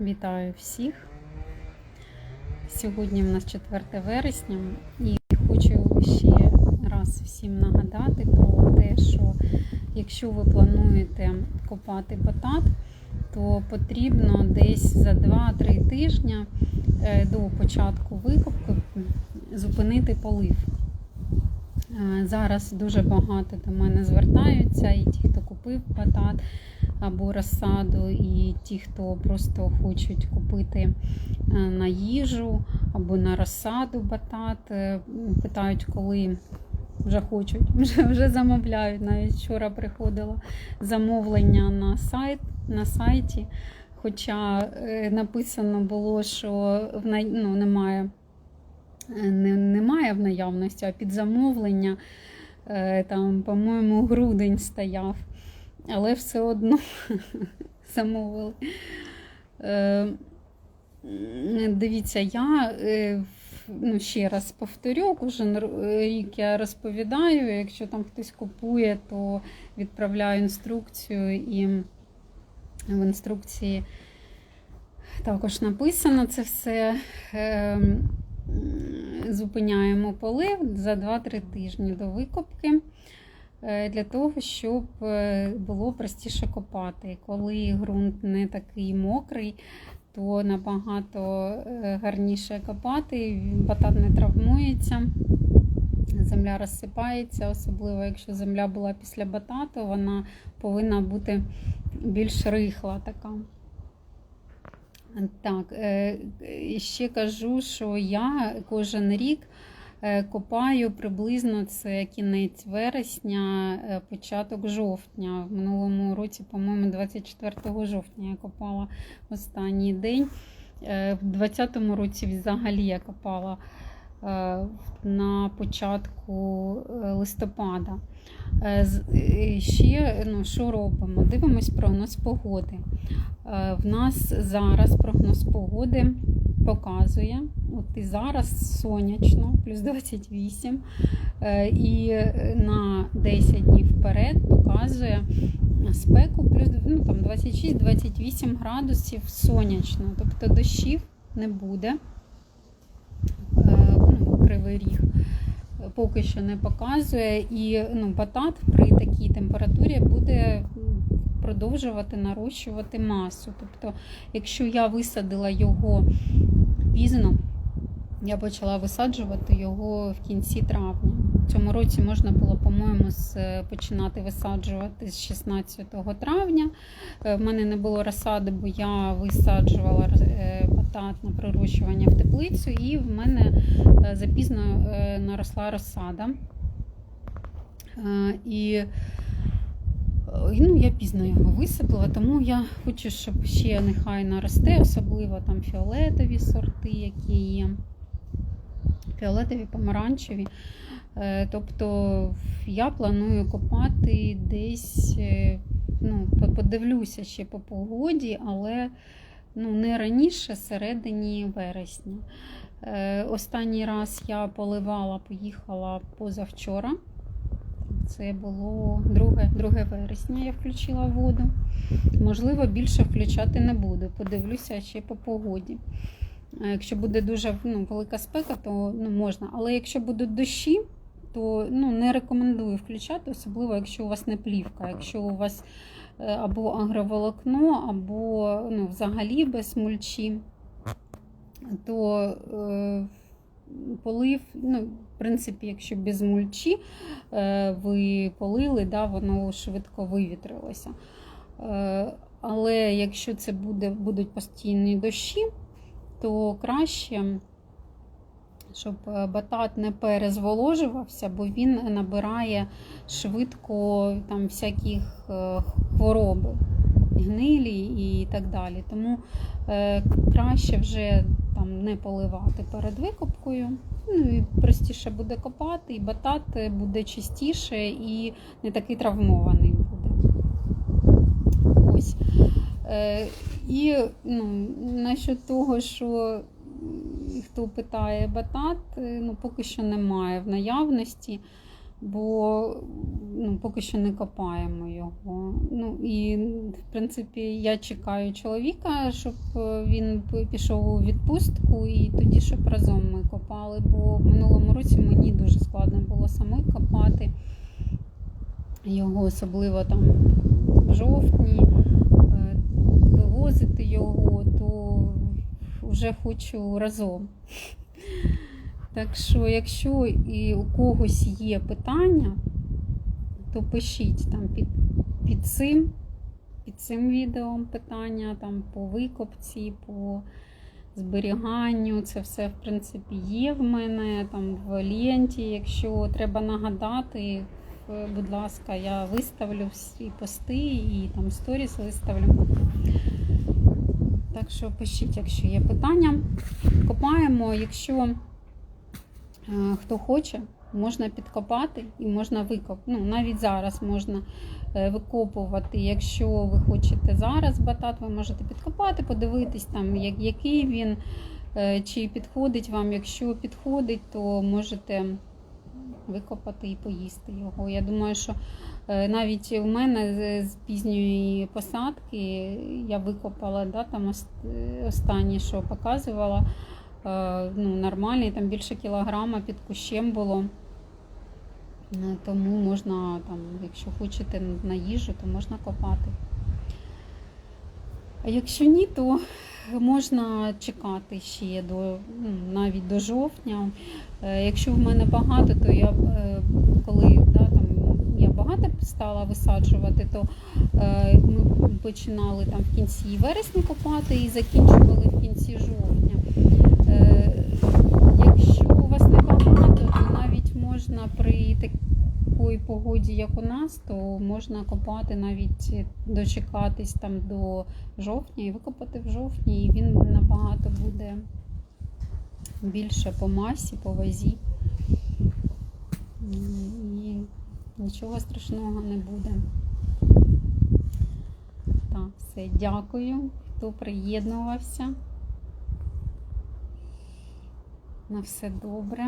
Вітаю всіх. Сьогодні в нас 4 вересня і хочу ще раз всім нагадати про те, що якщо ви плануєте копати батат, то потрібно десь за 2-3 тижні е, до початку викопки зупинити полив. Е, Зараз дуже багато до мене звертаються, і ті, хто купив батат або розсаду, і ті, хто просто хочуть купити е, на їжу або на розсаду батат, е, питають, коли вже хочуть, вже, вже замовляють. Навіть вчора приходило замовлення на сайт на сайті. Хоча е, написано було, що в ну, немає не, немає в наявності, а під замовлення там, по-моєму, грудень стояв, але все одно замовили. Е, Дивіться, я е, ну, ще раз повторю, кожен рік я розповідаю, якщо там хтось купує, то відправляю інструкцію і в інструкції також написано це все. Зупиняємо полив за 2-3 тижні до викопки е, для того, щоб е, було простіше копати. Коли ґрунт не такий мокрий, то набагато е, гарніше копати, батат не травмується. Земля розсипається, особливо якщо земля була після батату, вона повинна бути більш рихла така. Так, е, ще кажу, що я кожен рік е, копаю приблизно це кінець вересня, е, початок жовтня. В минулому році, по-моєму, 24 жовтня я копала останній день. Е, В 2020 році взагалі я копала е, на початку е, листопада. Е, е, Ще ну, що робимо? Дивимось прогноз погоди. Е, В нас зараз прогноз погоди показує, от і зараз сонячно, плюс 28, е, і на 10 днів вперед показує спеку плюс ну, там 26-28 градусів сонячно, тобто дощів не буде. Е, Ну, кривий ріг поки що не показує, і ну, батат при такій температурі буде продовжувати нарощувати масу. Тобто, якщо я висадила його пізно, я почала висаджувати його в кінці травня. Цьому році можна було, по-моєму, починати висаджувати з 16 травня. Е, В мене не було розсади, бо я висаджувала е, батат на прирощування в теплицю, і в мене е, запізно е, наросла розсада. Е, І е, ну, я пізно його висадила, тому я хочу, щоб ще нехай наросте, особливо там фіолетові сорти, які є. Фіолетові, помаранчеві. Е, Тобто я планую копати десь, е, ну, подивлюся ще по погоді, але ну, не раніше середині вересня. Е, Останній раз я поливала, поїхала позавчора. Це було 2, 2 вересня, я включила воду. Можливо, більше включати не буду. Подивлюся ще по погоді. Якщо буде дуже ну, велика спека, то ну, можна. Але якщо будуть дощі, то ну, не рекомендую включати, особливо якщо у вас не плівка, якщо у вас е, або агроволокно, або ну, взагалі без мульчі, то е, полив, ну, в принципі, якщо без мульчі е, ви полили, да, воно швидко вивітрилося. Е, але якщо це буде, будуть постійні дощі, то краще, щоб е, батат не перезволожувався, бо він набирає швидко там всяких хвороби, гнилі і так далі. Тому краще вже там не поливати перед викопкою. Ну і простіше буде копати, і батат буде чистіше і не такий травмований буде. Ось. Е, і ну, насчет того, що хто питає батат, е, ну, поки що немає в наявності. Бо ну, поки що не копаємо його. Ну і в принципі я чекаю чоловіка, щоб е, він пішов у відпустку, і тоді щоб разом ми копали. Бо в минулому році мені дуже складно було самой копати. Його особливо там в жовтні, е, вивозити його, то вже хочу разом. Так що, якщо і у когось є питання, то пишіть там під, під цим, під цим відео питання там по викопці, по зберіганню. Це все, в принципі, є в мене там в ленті. Якщо треба нагадати, будь ласка, я виставлю всі пости і там сторіс виставлю. Так що пишіть, якщо є питання. Копаємо, якщо хто хоче, можна підкопати і можна викопати. Ну, навіть зараз можна е, викопувати. Якщо ви хочете зараз батат, ви можете підкопати, подивитись, там, як, який він, е, чи підходить вам. Якщо підходить, то можете викопати і поїсти його. Я думаю, що е, навіть у мене з- пізньої посадки я викопала да, там е, останнє, що показувала. Е, Ну, нормальний, там більше кілограма під кущем було. Е, Тому можна, там, якщо хочете на їжу, то можна копати. А якщо ні, то можна чекати ще до ну, навіть до жовтня. Е, Якщо в мене багато, то я коли да, там, я багато стала висаджувати, то ми починали там в кінці вересня копати і закінчували в кінці жовтня. Якщо у вас не багато, то навіть можна при такій погоді, як у нас, то можна копати навіть дочекатись там до жовтня і викопати в жовтні, і він набагато буде більше по масі, по вазі. І нічого страшного не буде. Так, все, дякую, хто приєднувався. На все добре.